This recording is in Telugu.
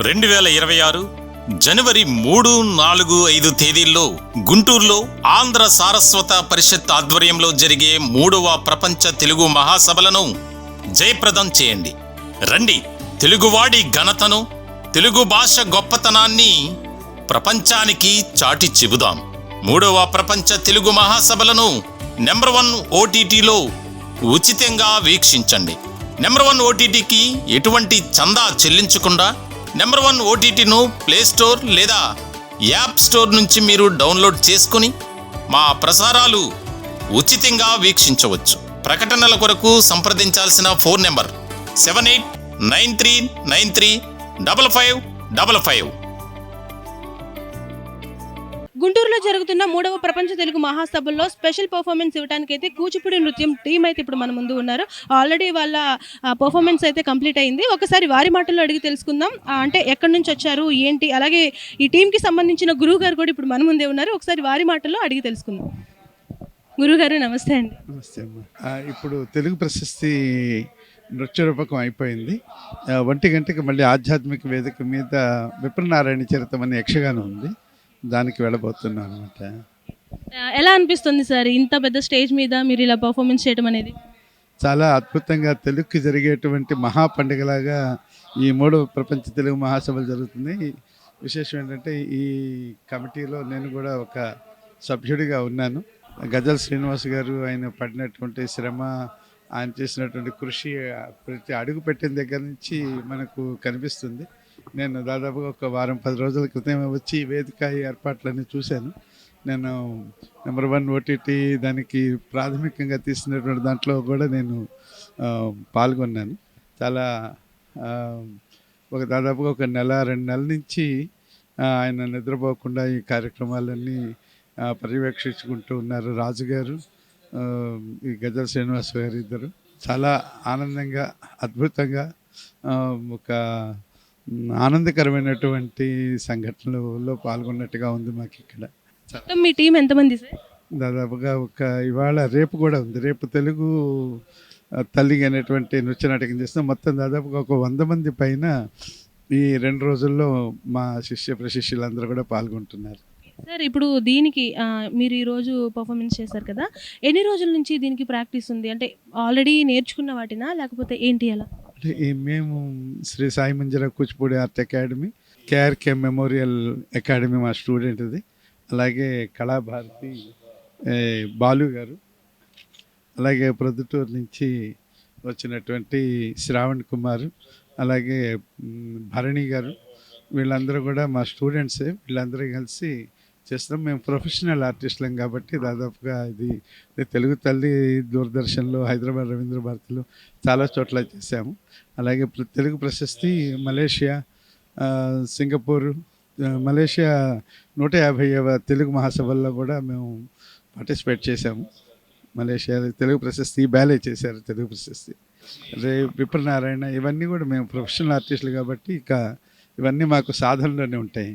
రెండు వేల ఇరవై ఆరు జనవరి మూడు నాలుగు ఐదు తేదీల్లో గుంటూరులో ఆంధ్ర సారస్వత పరిషత్ ఆధ్వర్యంలో జరిగే మూడవ ప్రపంచ తెలుగు మహాసభలను జయప్రదం చేయండి. రండి తెలుగువాడి ఘనతను తెలుగు భాష గొప్పతనాన్ని ప్రపంచానికి చాటి చెబుదాం. మూడవ ప్రపంచ తెలుగు మహాసభలను నెంబర్ వన్ ఓటీటీలో ఉచితంగా వీక్షించండి. నెంబర్ వన్ ఓటీటీకి ఎటువంటి చందా చెల్లించకుండా నెంబర్ వన్ ఓటీటీను ప్లే స్టోర్ లేదా యాప్ స్టోర్ నుంచి మీరు డౌన్లోడ్ చేసుకుని మా ప్రసారాలు ఉచితంగా వీక్షించవచ్చు. ప్రకటనల కొరకు సంప్రదించాల్సిన phone number seven eight nine three nine three double five double five. గుంటూరులో జరుగుతున్న మూడవ ప్రపంచ తెలుగు మహాసభల్లో స్పెషల్ పర్ఫార్మెన్స్ ఇవ్వడానికి అయితే కూచిపూడి నృత్యం టీం అయితే ఇప్పుడు మన ముందు ఉన్నారు. ఆల్రెడీ వాళ్ళ పర్ఫార్మెన్స్ అయితే కంప్లీట్ అయింది. ఒకసారి వారి మాటల్లో అడిగి తెలుసుకుందాం. అంటే ఎక్కడి నుంచి వచ్చారు ఏంటి? అలాగే ఈ టీంకి సంబంధించిన గురువు గారు కూడా ఇప్పుడు మన ముందే ఉన్నారు. ఒకసారి వారి మాటల్లో అడిగి తెలుసుకుందాం. గురుగారు నమస్తే అండి. నమస్తే అమ్మా. ఇప్పుడు తెలుగు ప్రశస్తి నృత్య రూపకం అయిపోయింది. ఒంటి గంటకి మళ్ళీ ఆధ్యాత్మిక వేదిక మీద విప్రనారాయణ చరితం అనే యక్షగానం ఉంది. దానికి వెళ్ళబోతున్నాను అనమాట ఎలా అనిపిస్తుంది సార్ ఇంత పెద్ద స్టేజ్ మీద మీరు ఇలా పర్ఫార్మెన్స్ చేయడం అనేది? చాలా అద్భుతంగా తెలుగుకి జరిగేటువంటి మహా పండుగలాగా ఈ మూడవ ప్రపంచ తెలుగు మహాసభలు జరుగుతుంది. విశేషం ఏంటంటే ఈ కమిటీలో నేను కూడా ఒక సభ్యుడిగా ఉన్నాను. గజల్ శ్రీనివాస్ గారు ఆయన పడినటువంటి శ్రమ ఆయన చేసినటువంటి కృషి ప్రతి అడుగు పెట్టిన దగ్గర నుంచి మనకు కనిపిస్తుంది. నేను దాదాపుగా ఒక వారం పది రోజుల క్రితం వచ్చి వేదిక ఏర్పాట్లన్నీ చూశాను. నేను నెంబర్ వన్ ఓటీటీ దానికి ప్రాథమికంగా తీసినటువంటి దాంట్లో కూడా నేను పాల్గొన్నాను. చాలా ఒక దాదాపుగా ఒక నెల రెండు నెలల నుంచి ఆయన నిద్రపోకుండా ఈ కార్యక్రమాలన్నీ పర్యవేక్షించుకుంటూ ఉన్నారు రాజుగారు ఈ గజల్ శ్రీనివాస్ గారు ఇద్దరు. చాలా ఆనందంగా అద్భుతంగా ఒక ఆనందకరమైనటువంటి సంఘటనలలో పాల్గొన్నట్టుగా ఉంది మాకు ఇక్కడ. మొత్తం మీ టీం ఎంతమంది సార్? దాదాపుగా ఒక ఇవాళ రేపు కూడా ఉంది. రేపు తెలుగు తల్లి అనేటువంటి నృత్య నాటకం చేస్తాం మొత్తం దాదాపుగా ఒక వంద మంది పైన ఈ రెండు రోజుల్లో మా శిష్య ప్రశిష్యులందరూ కూడా పాల్గొంటున్నారు. సార్ ఇప్పుడు దీనికి మీరు ఈ రోజు పర్ఫార్మెన్స్ చేశారు కదా ఎన్ని రోజుల నుంచి దీనికి ప్రాక్టీస్ ఉంది? అంటే ఆల్రెడీ నేర్చుకున్న వాటినా లేకపోతే ఏంటి అలా? అంటే మేము Shri Sai Manjara Kuchipudi art academy KRK memorial academy మా స్టూడెంట్ ఇది అలాగే కళాభారతి బాలు గారు. అలాగే ప్రొద్దుటూరు నుంచి వచ్చినటువంటి శ్రావణ్ కుమార్ అలాగే భరణి గారు. వీళ్ళందరూ కూడా మా స్టూడెంట్సే. వీళ్ళందరూ కలిసి చేస్తాం మేము ప్రొఫెషనల్ ఆర్టిస్టులం కాబట్టి దాదాపుగా ఇది తెలుగు తల్లి దూరదర్శన్లో హైదరాబాద్ రవీంద్ర భారతిలో చాలా చోట్ల చేశాము. అలాగే తెలుగు ప్రశస్తి మలేషియా సింగపూరు సింగపూర్ మలేషియా నూట యాభైవ తెలుగు మహాసభల్లో కూడా మేము పార్టిసిపేట్ చేశాము. మలేషియా తెలుగు ప్రశస్తి బ్యాలే చేశారు తెలుగు ప్రశస్తి. రే విప్రనారాయణ ఇవన్నీ కూడా మేము ప్రొఫెషనల్ ఆర్టిస్టులు కాబట్టి ఇక ఇవన్నీ మాకు సాధనలోనే ఉంటాయి.